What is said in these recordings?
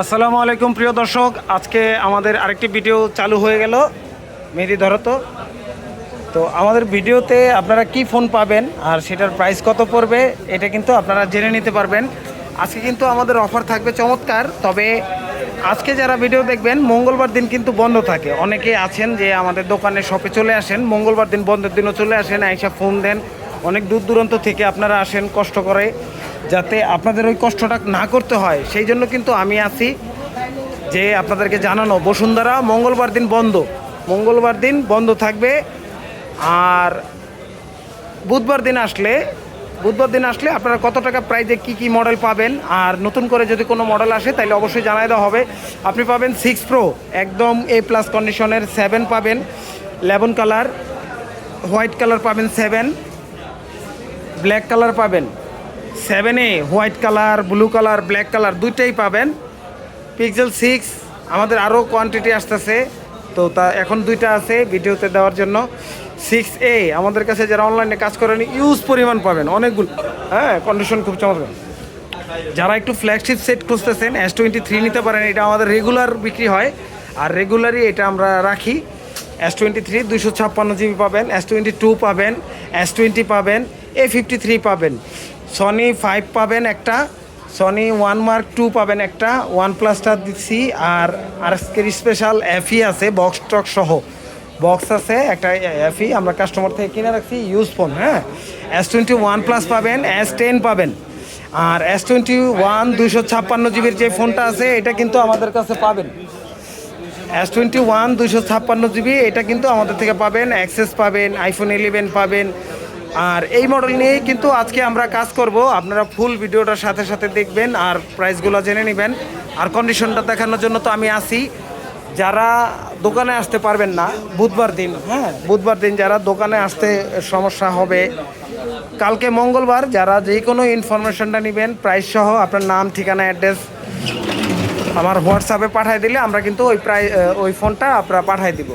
আসসালামু আলাইকুম, প্রিয় দর্শক। আজকে আমাদের আরেকটি ভিডিও চালু হয়ে গেল, মেহেদি ধরো তো তো আমাদের ভিডিওতে আপনারা কি ফোন পাবেন আর সেটার প্রাইস কত পড়বে, এটা কিন্তু আপনারা জেনে নিতে পারবেন। আজকে কিন্তু আমাদের অফার থাকবে চমৎকার, তবে আজকে যারা ভিডিও দেখবেন, মঙ্গলবার দিন কিন্তু বন্ধ থাকে। অনেকে আছেন যে আমাদের দোকানে শপে চলে আসেন, মঙ্গলবার দিন বন্ধের দিনও চলে আসেন আইসা ফোন দেন। অনেক দূর দূরান্ত থেকে আপনারা আসেন, কষ্ট করে, যাতে আপনাদের ওই কষ্টটা না করতে হয়। সেই জন্য কিন্তু আমি আছি যে আপনাদেরকে জানানো, বসুন্ধরা মঙ্গলবার দিন বন্ধ। মঙ্গলবার দিন বন্ধ থাকবে। আর বুধবার দিন আসলে, বুধবার দিন আসলে আপনারা কত টাকা প্রাইজে কি কি মডেল পাবেন, আর নতুন করে যদি কোনো মডেল আসে, তাহলে অবশ্যই জানাই দেওয়া হবে। আপনি পাবেন সিক্স প্রো একদম এ প্লাস কন্ডিশনের সেভেন পাবেন। লেবন কালার হোয়াইট কালার পাবেন সেভেন ব্ল্যাক কালার পাবেন। সেভেনে white colour blue colour black colour দুইটাই পাবেন। পিক্সেল সিক্স আমাদের আরও কোয়ান্টিটি আসতেছে। তো তা এখন দুইটা আছে ভিডিওতে দেওয়ার জন্য। সিক্স এ আমাদের কাছে যারা অনলাইনে কাজ করেন ইউজ পরিমাণ পাবেন। অনেকগুলো হ্যাঁ কন্ডিশন খুব চমৎকার। যারা একটু ফ্ল্যাগশিপ সেট খুঁজতেছেন এস টোয়েন্টি থ্রি নিতে পারেন, এটা আমাদের রেগুলার বিক্রি হয়। আর রেগুলারই এটা আমরা রাখি। এস টোয়েন্টি থ্রি দুশো ছাপ্পান্ন জিবি পাবেন এস টোয়েন্টি টু পাবেন এস টোয়েন্টি পাবেন এ ফিফটি থ্রি পাবেন। সনি ফাইভ পাবেন একটা সনি ওয়ান মার্ক টু পাবেন একটা ওয়ান প্লাসটা দিচ্ছি আর আজকের স্পেশাল এফই আছে বক্স টক সহ। বক্স আছে, একটা এফই আমরা কাস্টমার থেকে কিনে রাখছি ইউজ ফোন হ্যাঁ? এস টোয়েন্টি ওয়ান প্লাস পাবেন এস টেন পাবেন। আর এস টোয়েন্টি ওয়ান দুশো ছাপ্পান্ন জিবির যে ফোনটা আছে, এটা কিন্তু আমাদের কাছে পাবেন। এস টোয়েন্টি ওয়ান দুশো ছাপ্পান্ন জিবি, এটা কিন্তু আমাদের থেকে পাবেন অ্যাক্সেস পাবেন আইফোন ইলেভেন পাবেন আর এই মডেল নিয়েই কিন্তু আজকে আমরা কাজ করব। আপনারা ফুল ভিডিওটার সাথে সাথে দেখবেন আর প্রাইসগুলো জেনে নেবেন। আর কন্ডিশনটা দেখানোর জন্য তো আমি আসি যারা দোকানে আসতে পারবেন না, বুধবার দিন হ্যাঁ বুধবার দিন যারা দোকানে আসতে সমস্যা হবে, কালকে মঙ্গলবার যারা যে কোনো ইনফরমেশনটা নেবেন প্রাইস সহ আপনার নাম, ঠিকানা অ্যাড্রেস আমার হোয়াটসঅ্যাপে পাঠিয়ে দিলে আমরা কিন্তু ওই প্রায় ওই ফোনটা আপনারা পাঠিয়ে দিব।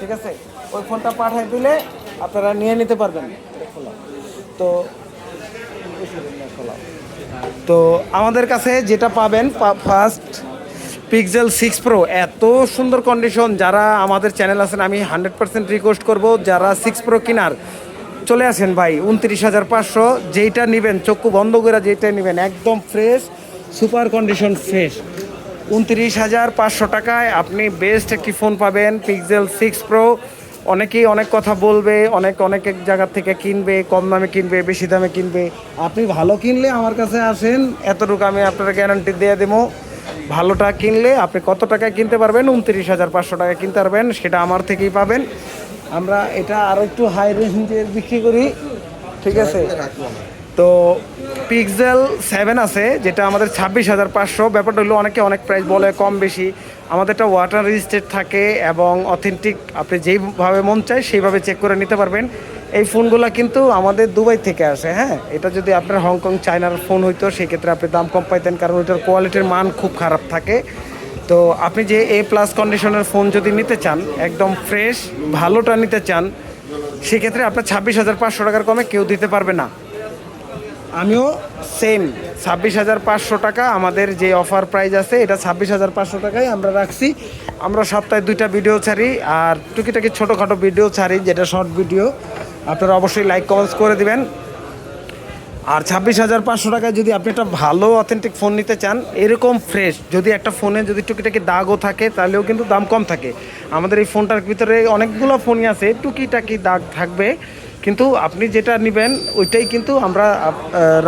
ঠিক আছে? ওই ফোনটা পাঠিয়ে দিলে আপনারা নিয়ে নিতে পারবেন। তো তো আমাদের কাছে যেটা পাবেন ফার্স্ট পিক্সেল সিক্স প্রো এত সুন্দর কন্ডিশন যারা আমাদের চ্যানেল আছেন, আমি হান্ড্রেড পার্সেন্ট রিকোয়েস্ট করব, যারা সিক্স প্রো কেনার। চলে আসেন ভাই, উনত্রিশ হাজার পাঁচশো, যেইটা নেবেন, চক্ষু বন্ধ করে যেইটা নেবেন, একদম ফ্রেশ সুপার কন্ডিশন ফ্রেশ উনত্রিশ হাজার পাঁচশো টাকায় আপনি বেস্ট একটি ফোন পাবেন পিক্সেল সিক্স প্রো অনেকেই অনেক কথা বলবে, অনেক অনেক এক জায়গা থেকে কিনবে, কম দামে কিনবে, বেশি দামে কিনবে। আপনি ভালো কিনলে আমার কাছে আসেন, এতটুকু আমি আপনার গ্যারান্টি দিয়ে দেবো। ভালোটা কিনলে আপনি কত টাকায় কিনতে পারবেন? উনত্রিশ হাজার পাঁচশো টাকায় কিনতে পারবেন, সেটা আমার থেকেই পাবেন। আমরা এটা আরও একটু হাই রেঞ্জের বিক্রি করি, ঠিক আছে? তো পিক্সেল সেভেন আছে, যেটা আমাদের ছাব্বিশ হাজার পাঁচশো। ব্যাপারটা হলো অনেকে অনেক প্রাইস বলে, কম বেশি। আমাদেরটা ওয়াটার রেজিস্টেড থাকে এবং অথেন্টিক আপনি যেইভাবে মন চায় সেইভাবে চেক করে নিতে পারবেন। এই ফোনগুলো কিন্তু আমাদের দুবাই থেকে আসে হ্যাঁ? এটা যদি আপনার হংকং চায়নার ফোন হইতো, সেক্ষেত্রে আপনি দাম কম পাইতেন কারণ ওইটার কোয়ালিটির মান খুব খারাপ থাকে। তো আপনি যে এ প্লাস কন্ডিশনের ফোন যদি নিতে চান, একদম ফ্রেশ ভালোটা নিতে চান, সেক্ষেত্রে আপনার ছাব্বিশ হাজার পাঁচশো টাকার কমে কেউ দিতে পারবে না। আমিও সেম ছাব্বিশ হাজার পাঁচশো টাকা আমাদের যে অফার প্রাইস আছে, এটা ছাব্বিশ হাজার পাঁচশো টাকায় আমরা রাখছি। আমরা সপ্তাহে দুইটা ভিডিও ছাড়ি আর টুকিটাকি ছোটোখাটো ভিডিও ছাড়ি, যেটা শর্ট ভিডিও আপনারা অবশ্যই লাইক কমেন্টস করে দিবেন। আর ছাব্বিশ হাজার পাঁচশো টাকায় যদি আপনি একটা ভালো অথেন্টিক ফোন নিতে চান, এরকম ফ্রেশ যদি একটা ফোনে যদি টুকিটাকি দাগও থাকে, তাহলেও কিন্তু দাম কম থাকে। আমাদের এই ফোনটার ভিতরে অনেকগুলো ফোনই আছে, টুকিটাকি দাগ থাকবে। কিন্তু আপনি যেটা নেবেন, ওইটাই কিন্তু আমরা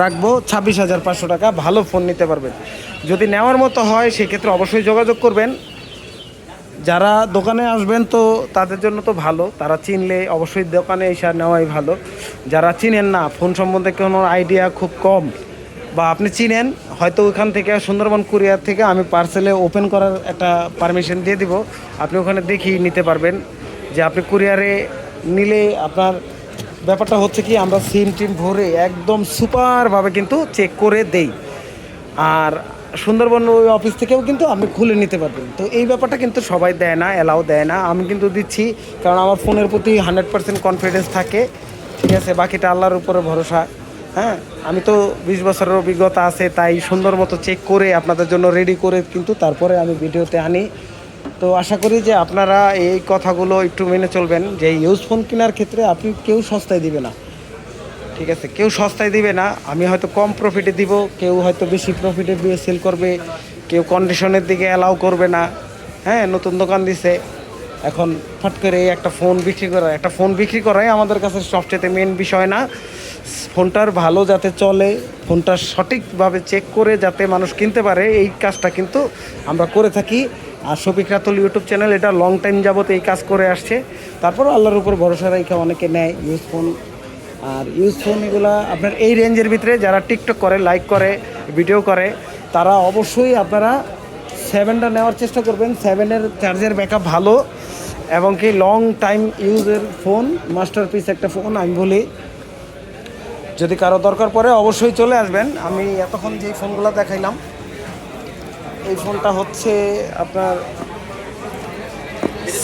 রাখব ছাব্বিশ হাজার পাঁচশো টাকা, ভালো ফোন নিতে পারবেন। যদি নেওয়ার মতো হয়, সেক্ষেত্রে অবশ্যই যোগাযোগ করবেন। যারা দোকানে আসবেন তো তাদের জন্য তো ভালো, তারা চিনলে অবশ্যই দোকানে এসে নেওয়াই ভালো। যারা চিনেন না ফোন সম্বন্ধে কোনো আইডিয়া খুব কম। বা আপনি চিনেন, হয়তো ওইখান থেকে সুন্দরবন কুরিয়ার থেকে আমি পার্সেলে ওপেন করার একটা পারমিশন দিয়ে দিব। আপনি ওখানে দেখি নিতে পারবেন যে আপনি কুরিয়ারে নিলে আপনার ব্যাপারটা হচ্ছে কি, আমরা সিম টিম ভরে একদম সুপারভাবে কিন্তু চেক করে দেই। আর সুন্দরবন ওই অফিস থেকেও কিন্তু আপনি খুলে নিতে পারবেন তো এই ব্যাপারটা কিন্তু সবাই দেয় না অ্যালাউ দেয় না। আমি কিন্তু দিচ্ছি, কারণ আমার ফোনের প্রতি হান্ড্রেড পার্সেন্ট কনফিডেন্স থাকে। ঠিক আছে, বাকিটা আল্লাহর উপরে ভরসা। হ্যাঁ আমি তো বিশ বছরের অভিজ্ঞতা আছে, তাই সুন্দর মতো চেক করে আপনাদের জন্য রেডি করে কিন্তু তারপরে আমি ভিডিওতে আনি। তো আশা করি যে আপনারা এই কথাগুলো একটু মেনে চলবেন যে ইউজ ফোন কেনার ক্ষেত্রে আপনি কেউ সস্তায় দিবে না। ঠিক আছে, কেউ সস্তায় দিবে না। আমি হয়তো কম প্রফিটে দিব, কেউ হয়তো বেশি প্রফিটে দিয়ে সেল করবে, কেউ কন্ডিশনের দিকে অ্যালাউ করবে না। হ্যাঁ নতুন দোকান দিছে। এখন ফট করে একটা ফোন বিক্রি করা, একটা ফোন বিক্রি করাই আমাদের কাছে সবচেয়ে মেন বিষয় না। ফোনটার ভালো যাতে চলে ফোনটা সঠিকভাবে চেক করে যাতে মানুষ কিনতে পারে, এই কাজটা কিন্তু আমরা করে থাকি। আর শফিক রাতুল ইউটিউব চ্যানেল, এটা লং টাইম যাবত এই কাজ করে আসছে। তারপর আল্লাহর উপর ভরসা রেখে অনেকে নেয় ইউজ ফোন আর ইউজ ফোন এগুলা আপনার এই রেঞ্জের ভিতরে যারা টিকটক করে লাইক করে ভিডিও করে, তারা অবশ্যই আপনারা সেভেনটা নেওয়ার চেষ্টা করবেন। সেভেনের চার্জের ব্যাকআপ ভালো এবং কি লং টাইম ইউজের ফোন মাস্টারপিস একটা ফোন আমি বলি। যদি কারও দরকার পড়ে অবশ্যই চলে আসবেন। আমি এতক্ষণ যে ফোনগুলো দেখাইলাম এই ফোনটা হচ্ছে আপনার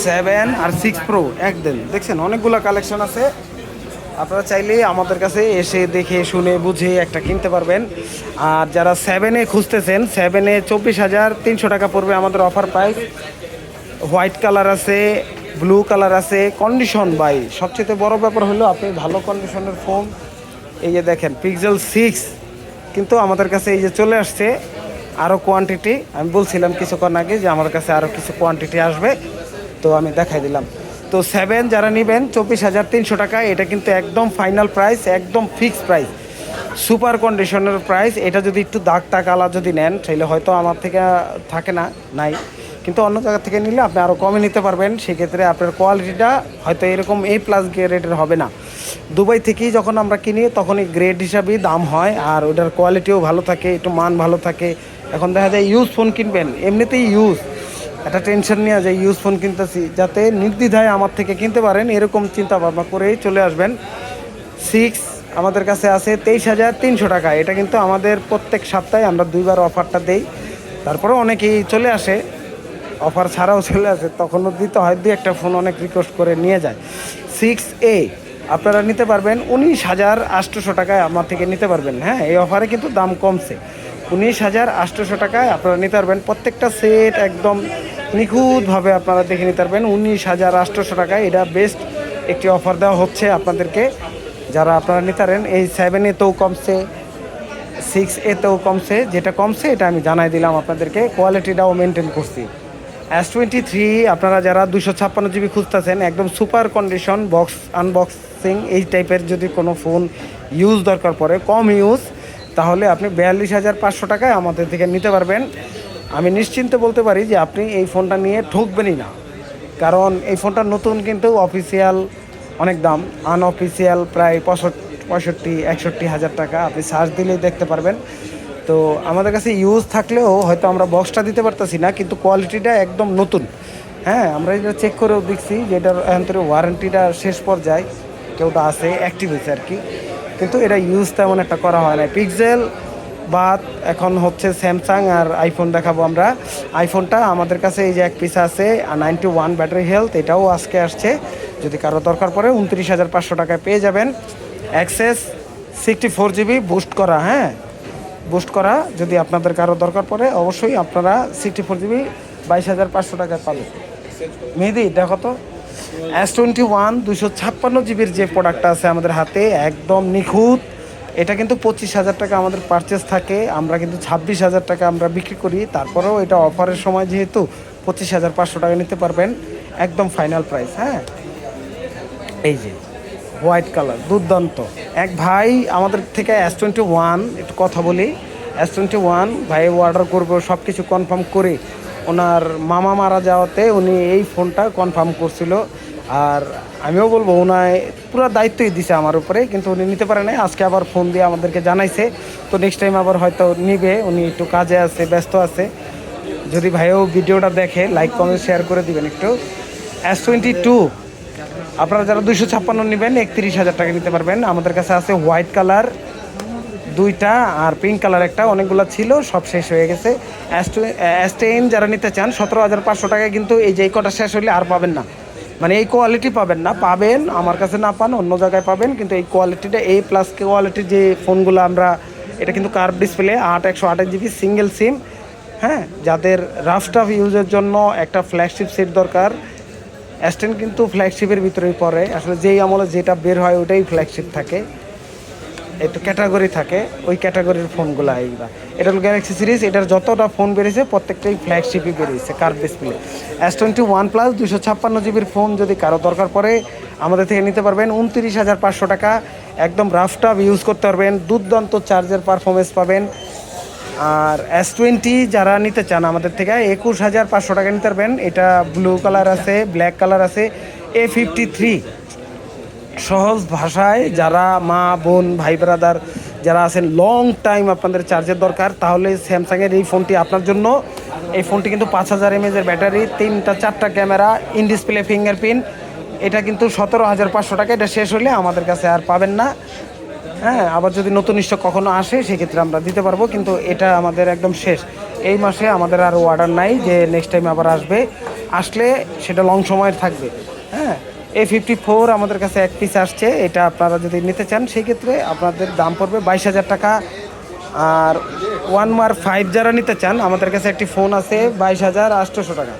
সেভেন আর সিক্স প্রো একদিন দেখছেন, অনেকগুলো কালেকশন আছে। আপনারা চাইলে আমাদের কাছে এসে দেখে, শুনে, বুঝে একটা কিনতে পারবেন। আর যারা সেভেনে খুঁজতেছেন সেভেনে চব্বিশ হাজার তিনশো টাকা পড়বে আমাদের অফার প্রাইস হোয়াইট কালার আছে ব্লু কালার আছে কন্ডিশন বাই সবচেয়ে বড় ব্যাপার হলো আপনি ভালো কন্ডিশনের ফোন এই যে দেখেন পিক্সেল সিক্স কিন্তু আমাদের কাছে এই যে চলে আসছে। আরও কোয়ান্টিটি আমি বলছিলাম কিছুক্ষণ আগে যে আমার কাছে আরও কিছু কোয়ান্টিটি আসবে, তো আমি দেখাই দিলাম। তো সেভেন যারা নেবেন, চব্বিশ হাজার তিনশো টাকা, এটা কিন্তু একদম ফাইনাল প্রাইস একদম ফিক্সড প্রাইস সুপার কন্ডিশনের প্রাইস এটা যদি একটু দাগ টাক আলা যদি নেন, তাহলে হয়তো আমার থেকে থাকে না, নাই। কিন্তু অন্য জায়গা থেকে নিলে আপনি আরও কমে নিতে পারবেন, সেক্ষেত্রে আপনার কোয়ালিটিটা হয়তো এরকম এ প্লাস গ্রেডের হবে না। দুবাই থেকেই যখন আমরা কিনি তখন এই গ্রেড হিসাবেই দাম হয়, আর ওটার কোয়ালিটিও ভালো থাকে, একটু মান ভালো থাকে এখন দেখা যায় ইউজ ফোন কিনবেন, এমনিতেই ইউজ একটা টেনশন নিয়ে যায় ইউজ ফোন কিনতেছি, যাতে নির্দ্বিধায় আমার থেকে কিনতে পারেন, এরকম চিন্তা ভাবনা করেই চলে আসবেন। সিক্স আমাদের কাছে আছে তেইশ হাজার তিনশো টাকা। এটা কিন্তু আমাদের প্রত্যেক সপ্তাহে আমরা দুইবার অফারটা দেই। তারপরে অনেকেই চলে আসে। অফার ছাড়াও চলে আসে, তখনও দিতে হয়, দুই একটা ফোন অনেক রিকোয়েস্ট করে নিয়ে যায়। সিক্স এ আপনারা নিতে পারবেন উনিশ হাজার আটশোশো টাকায় আমার থেকে নিতে পারবেন। হ্যাঁ এই অফারে কিন্তু দাম কমছে। উনিশ হাজার আটশোশো টাকায় আপনারা নিতে পারবেন। প্রত্যেকটা সেট একদম নিখুঁতভাবে আপনারা দেখে নিতে পারবেন। উনিশ হাজার আটশোশো টাকায় এটা বেস্ট একটি অফার দেওয়া হচ্ছে আপনাদেরকে। যারা আপনারা নিতে পারেন, এই সেভেন এতেও কমছে সিক্স এতেও কমছে, যেটা কমছে এটা আমি জানাই দিলাম আপনাদেরকে। কোয়ালিটিটাও মেনটেন করছি। এস টোয়েন্টি থ্রি আপনারা যারা দুশো ছাপ্পান্ন জিবি খুঁজতেছেন, একদম সুপার কন্ডিশন বক্স আনবক্সিং এই টাইপের যদি কোনো ফোন ইউজ দরকার পড়ে, কম ইউজ তাহলে আপনি বিয়াল্লিশ হাজার পাঁচশো টাকায় আমাদের থেকে নিতে পারবেন। আমি নিশ্চিন্তে বলতে পারি যে আপনি এই ফোনটা নিয়ে ঠকবেনই না। কারণ এই ফোনটা নতুন কিন্তু অফিসিয়াল অনেক দাম। আনঅফিসিয়াল প্রায় পঁয়ষট্টি, একষট্টি হাজার টাকা আপনি সার্চ দিলেই দেখতে পারবেন। তো আমাদের কাছে ইউজ থাকলেও হয়তো আমরা বক্সটা দিতে পারতেছি না, কিন্তু কোয়ালিটিটা একদম নতুন। হ্যাঁ আমরা এটা চেক করেও দেখছি যে এটার এখান ওয়ারেন্টিটা শেষ পর্যায়ে, কেউটা আছে অ্যাক্টিভ হয়েছে আর কি। কিন্তু এটা ইউজ তেমন একটা করা হয় না। পিক্সেল বাদ এখন হচ্ছে স্যামসাং আর আইফোন দেখাবো আমরা। আইফোনটা আমাদের কাছে এই যে এক পিস আছে নাইনটি ওয়ান ব্যাটারি হেলথ এটাও আজকে আসছে। যদি কারও দরকার পড়ে উনত্রিশ হাজার পাঁচশো টাকায় পেয়ে যাবেন। Access sixty four GB boost করা হ্যাঁ? বুস্ট করা, যদি আপনাদের কারও দরকার পড়ে, অবশ্যই আপনারা সিক্সটি ফোর জিবি বাইশ হাজার পাঁচশো টাকায় পাবেন। মেহেদি, দেখো তো। এস টোয়েন্টি ওয়ান দুশো ছাপ্পান্ন জিবির যে প্রোডাক্টটা আছে আমাদের হাতে, একদম নিখুঁত। এটা কিন্তু পঁচিশ হাজার টাকা আমাদের পারচেস থাকে। আমরা কিন্তু ছাব্বিশ হাজার টাকা আমরা বিক্রি করি। তারপরেও এটা অফারের সময় যেহেতু পঁচিশ হাজার পাঁচশো টাকা নিতে পারবেন। একদম ফাইনাল প্রাইস হ্যাঁ? এই যে হোয়াইট কালার দুর্দান্ত। এক ভাই আমাদের থেকে এস টোয়েন্টি ওয়ান একটু কথা বলি। এস টোয়েন্টি ওয়ান ভাই অর্ডার করব সব কিছু কনফার্ম করে ওনার মামা মারা যাওয়াতে উনি এই ফোনটা কনফার্ম করছিল। আর আমিও বলব ওনায় পুরো দায়িত্বই দিছে আমার উপরে, কিন্তু উনি নিতে পারে নাই। আজকে আবার ফোন দিয়ে আমাদেরকে জানাইছে। তো নেক্সট টাইম আবার হয়তো নিবে, উনি একটু কাজে আছে, ব্যস্ত আছে। যদি ভাইও ভিডিওটা দেখে লাইক কমেন্ট শেয়ার করে দিবেন একটু। এস টোয়েন্টি টু আপনারা যারা দুইশো ছাপ্পান্ন নেবেন, একত্রিশ হাজার টাকা নিতে পারবেন। আমাদের কাছে আছে হোয়াইট কালার দুইটা আর পিঙ্ক কালার একটা, অনেকগুলো ছিল, সব শেষ হয়ে গেছে। অ্যাস্টেইন যারা নিতে চান, সতেরো হাজার পাঁচশো টাকায় কিন্তু এই যে কটা শেষ হলে আর পাবেন না। মানে এই কোয়ালিটি পাবেন না, পাবেন, আমার কাছে না পান, অন্য জায়গায় পাবেন, কিন্তু এই কোয়ালিটিটা এই প্লাস কোয়ালিটির যে ফোনগুলো আমরা, এটা কিন্তু কার্ভ ডিসপ্লে আট, একশো আঠাশ জিবি সিঙ্গেল সিম হ্যাঁ? যাদের রাফ টাফ ইউজের জন্য একটা ফ্ল্যাগশিপ সেট দরকার অ্যাস্টেন কিন্তু ফ্ল্যাগশিপের ভিতরেই পড়ে। আসলে যেই আমলে যেটা বের হয়, ওটাই ফ্ল্যাগশিপ থাকে। একটু ক্যাটাগরি থাকে, ওই ক্যাটাগরির ফোনগুলো এইগুলা এটা হলো গ্যালাক্সি সিরিজ এটার যতটা ফোন বেরিয়েছে, প্রত্যেকটাই ফ্ল্যাগশিপই বেরিয়েছে কার display S twenty one plus দুশো ছাপ্পান্ন জিবির ফোন যদি কারও দরকার পড়ে, আমাদের থেকে নিতে পারবেন উনত্রিশ হাজার পাঁচশো টাকা। একদম রাফটাফ ইউজ করতে পারবেন, দুর্দান্ত চার্জের পারফরমেন্স পাবেন। আর এস টোয়েন্টি যারা নিতে চান আমাদের থেকে, একুশ হাজার পাঁচশো টাকা নিতে পারবেন। এটা ব্লু কালার আছে ব্ল্যাক কালার আছে এ ফিফটি থ্রি সহজ ভাষায় যারা মা, বোন, ভাই ব্রাদার যারা আছেন লং টাইম আপনাদের চার্জের দরকার, তাহলে স্যামসাংয়ের এই ফোনটি আপনার জন্য। এই ফোনটি কিন্তু পাঁচ হাজার এমএজের ব্যাটারি তিনটা, চারটা ক্যামেরা ইন ডিসপ্লে ফিঙ্গারপ্রিন্ট এটা কিন্তু সতেরো হাজার পাঁচশো টাকা, এটা শেষ হলে আমাদের কাছে আর পাবেন না। হ্যাঁ আবার যদি নতুন স্টক কখনো আসে, সেক্ষেত্রে আমরা দিতে পারব, কিন্তু এটা আমাদের একদম শেষ। এই মাসে আমাদের আর অর্ডার নাই যে নেক্সট টাইম আবার আসবে। আসলে সেটা লং সময়ের থাকবে। হ্যাঁ এ ফিফটি ফোর আমাদের কাছে এক পিস আসছে, এটা আপনারা যদি নিতে চান, সেই ক্ষেত্রে আপনাদের দাম পড়বে বাইশ হাজার টাকা। আর ওয়ান মার ফাইভ যারা নিতে চান, আমাদের কাছে একটি ফোন আছে বাইশ হাজার আটশোশো টাকা।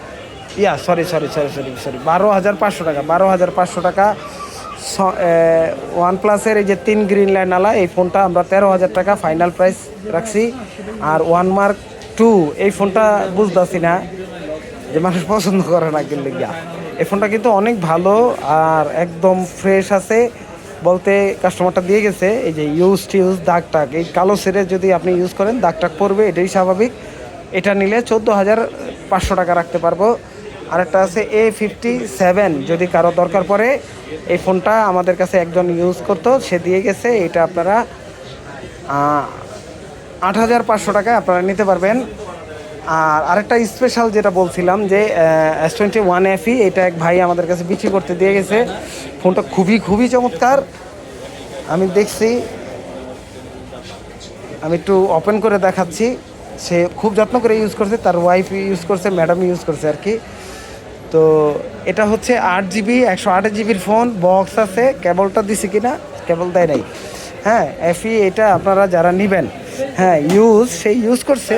Yeah sorry sorry sorry sorry sorry বারো হাজার পাঁচশো টাকা, বারো হাজার পাঁচশো টাকা। ওয়ান প্লাসের এই যে তিন গ্রিন লাইন আলা, এই ফোনটা আমরা তেরো হাজার টাকা ফাইনাল প্রাইস রাখছি। আর ওয়ান মার্ক টু এই ফোনটা বুঝতেছি না যে মানুষ পছন্দ করে না কিনলে গিয়া। এই ফোনটা কিন্তু অনেক ভালো আর একদম ফ্রেশ আছে। বলতে কাস্টমারটা দিয়ে গেছে, এই যে ইউজ টিউজ দাগ টাগ এই কালো সেরে যদি আপনি ইউজ করেন দাগ টাগ পড়বে এটাই স্বাভাবিক। এটা নিলে চোদ্দ হাজার পাঁচশো টাকা রাখতে পারব। আরেকটা আছে এ ফিফটি সেভেন যদি কারও দরকার পড়ে, এই ফোনটা আমাদের কাছে একজন ইউজ করতো, সে দিয়ে গেছে, এটা আপনারা আট হাজার পাঁচশো টাকায় আপনারা নিতে পারবেন। আর আরেকটা স্পেশাল যেটা বলছিলাম যে এস টোয়েন্টি ওয়ান এফি এটা এক ভাই আমাদের কাছে বিক্রি করতে দিয়ে গেছে। ফোনটা খুবই খুবই চমৎকার। আমি দেখছি। আমি একটু ওপেন করে দেখাচ্ছি। সে খুব যত্ন করে ইউজ করছে, তার ওয়াইফ ইউজ করছে ম্যাডাম ইউজ করছে আর কি। তো এটা হচ্ছে আট জিবি একশো আট জিবির ফোন বক্স আছে। কেবলটা দিছে কিনা? কেবল দেয় নাই। হ্যাঁ এফি এটা আপনারা যারা নেবেন হ্যাঁ ইউজ সেই ইউজ করছে।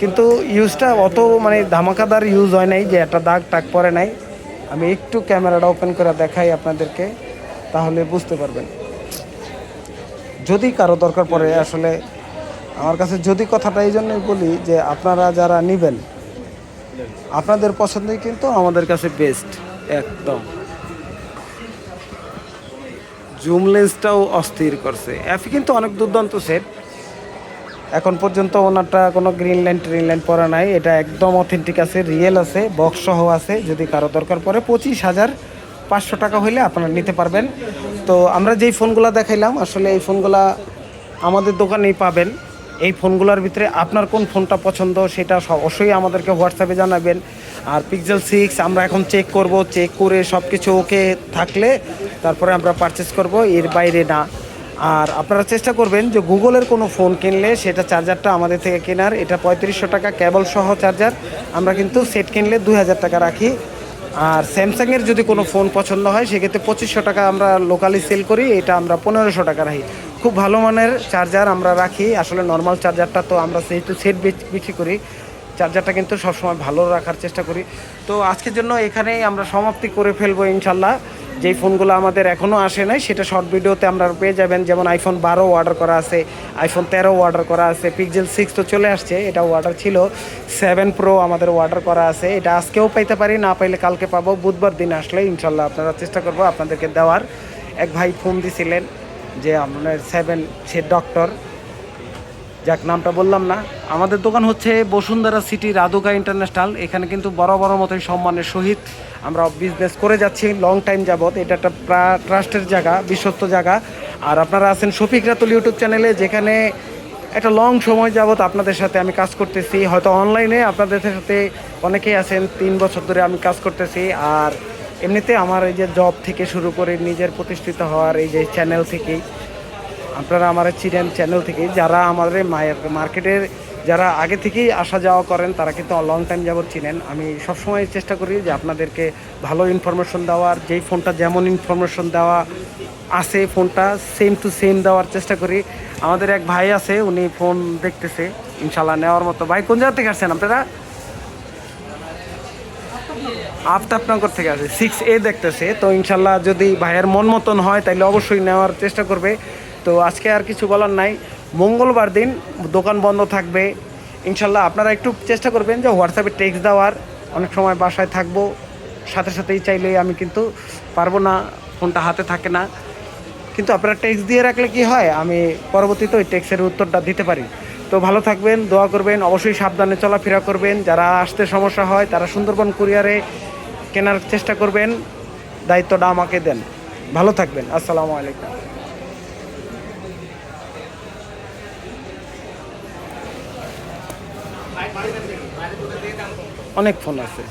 কিন্তু ইউজটা অত মানে ধামাকাদার ইউজ হয় নাই যে একটা দাগ টাগ পরে নাই। আমি একটু ক্যামেরাটা ওপেন করে দেখাই আপনাদেরকে, তাহলে বুঝতে পারবেন। যদি কারও দরকার পড়ে, আসলে আমার কাছে যদি কথাটা এই জন্যই বলি যে আপনারা যারা নেবেন, আপনাদের পছন্দই কিন্তু আমাদের কাছে বেস্ট একদম। জুম লেন্সটাও অস্থির করছে। অ্যাপি কিন্তু অনেক দুর্দান্ত সেট এখন পর্যন্ত ওনারটা কোনো গ্রিন লাইন ট্রিন লাইন পরা নাই। এটা একদম অথেন্টিক আছে রিয়েল আছে বক্স সহ আছে। যদি কারও দরকার পড়ে পঁচিশ হাজার পাঁচশো টাকা হইলে আপনারা নিতে পারবেন। তো আমরা যেই ফোনগুলো দেখাইলাম, আসলে এই ফোনগুলা আমাদের দোকানেই পাবেন। এই ফোনগুলোর ভিতরে আপনার কোন ফোনটা পছন্দ সেটা অবশ্যই আমাদেরকে হোয়াটসঅ্যাপে জানাবেন। আর পিক্সেল সিক্স আমরা এখন চেক করব চেক করে সব কিছু ওকে থাকলে তারপরে আমরা পারচেস করব, এর বাইরে না। আর আপনারা চেষ্টা করবেন যে গুগলের কোনো ফোন কিনলে সেটা চার্জারটা আমাদের থেকে কেনার। এটা পঁয়ত্রিশশো টাকা কেবল সহ চার্জার। আমরা কিন্তু সেট কিনলে দুই হাজার টাকা রাখি। আর স্যামসাংয়ের যদি কোনো ফোন পছন্দ হয়, সেক্ষেত্রে পঁচিশশো টাকা আমরা লোকালি সেল করি, এটা আমরা পনেরোশো টাকা রাখি। খুব ভালো মানের চার্জার আমরা রাখি। আসলে নর্মাল চার্জারটা তো আমরা যেহেতু সেট বিক্রি করি, চার্জারটা কিন্তু সবসময় ভালো রাখার চেষ্টা করি। তো আজকের জন্য এখানেই আমরা সমাপ্তি করে ফেলব ইনশাল্লাহ। যেই ফোনগুলো আমাদের এখনও আসে নাই, সেটা শর্ট ভিডিওতে আমরা পেয়ে যাবেন। যেমন আইফোন বারো অর্ডার করা আছে আইফোন তেরো অর্ডার করা আছে পিক্সেল সিক্স তো চলে আসছে এটা অর্ডার ছিল। সেভেন প্রো আমাদের অর্ডার করা আছে, এটা আজকেও পাইতে পারি, না পাইলে কালকে পাবো, বুধবার দিন আসলে ইনশাল্লাহ আপনারা চেষ্টা করব আপনাদেরকে দেওয়ার। এক ভাই ফোন দিছিলেন যে আপনার সেভেন সে ডক্টর যাক, নামটা বললাম না। আমাদের দোকান হচ্ছে বসুন্ধরা সিটি রাধুকা ইন্টারন্যাশনাল এখানে কিন্তু বড় বড় মতোই সম্মানের সহিত আমরা বিজনেস করে যাচ্ছি লং টাইম যাবৎ। এটা একটা ট্রাস্টের জায়গা, বিশ্বস্ত জায়গা। আর আপনারা আছেন শফিক রাতুল ইউটিউব চ্যানেলে যেখানে একটা লং সময় যাবৎ আপনাদের সাথে আমি কাজ করতেছি। হয়তো অনলাইনে আপনাদের সাথে অনেকেই আছেন, তিন বছর ধরে আমি কাজ করতেছি। আর এমনিতে আমার এই যে জব থেকে শুরু করে নিজের প্রতিষ্ঠিত হওয়ার এই যে চ্যানেল থেকেই, আপনারা আমার চিনেন চ্যানেল থেকে যারা আমাদের মায়ের মার্কেটের যারা আগে থেকেই আসা যাওয়া করেন, তারা কিন্তু লং টাইম যাবত চিনেন। আমি সবসময় চেষ্টা করি যে আপনাদেরকে ভালো ইনফরমেশন দেওয়ার, যেই ফোনটা যেমন ইনফরমেশন দেওয়া আছে ফোনটা সেম টু সেম দেওয়ার চেষ্টা করি। আমাদের এক ভাই আছে, উনি ফোন দেখতেছে ইনশাল্লাহ নেওয়ার মতো। ভাই, কোন জায়গা থেকে আসছেন আপনারা? আফতাবনগর থেকে আসে সিক্স এ দেখতেছে। তো ইনশাল্লাহ যদি ভাইয়ের মন মতন হয় তাহলে অবশ্যই নেওয়ার চেষ্টা করবে। তো আজকে আর কিছু বলার নাই। মঙ্গলবার দিন দোকান বন্ধ থাকবে। ইনশাল্লাহ আপনারা একটু চেষ্টা করবেন যে হোয়াটসঅ্যাপে টেক্সট দেওয়ার। অনেক সময় বাসায় থাকব। সাথে সাথেই চাইলে আমি কিন্তু পারব না, ফোনটা হাতে থাকে না। কিন্তু আপনারা টেক্সট দিয়ে রাখলে কি হয়? আমি পরবর্তীতে ওই টেক্সের উত্তরটা দিতে পারি। তো ভালো থাকবেন, দোয়া করবেন, অবশ্যই সাবধানে চলাফেরা করবেন। যারা আসতে সমস্যা হয়, তারা সুন্দরবন কুরিয়ারে কেনার চেষ্টা করবেন। দায়িত্বটা আমাকে দেন। ভালো থাকবেন। আসসালামু আলাইকুম। অনেক ফোন আছে।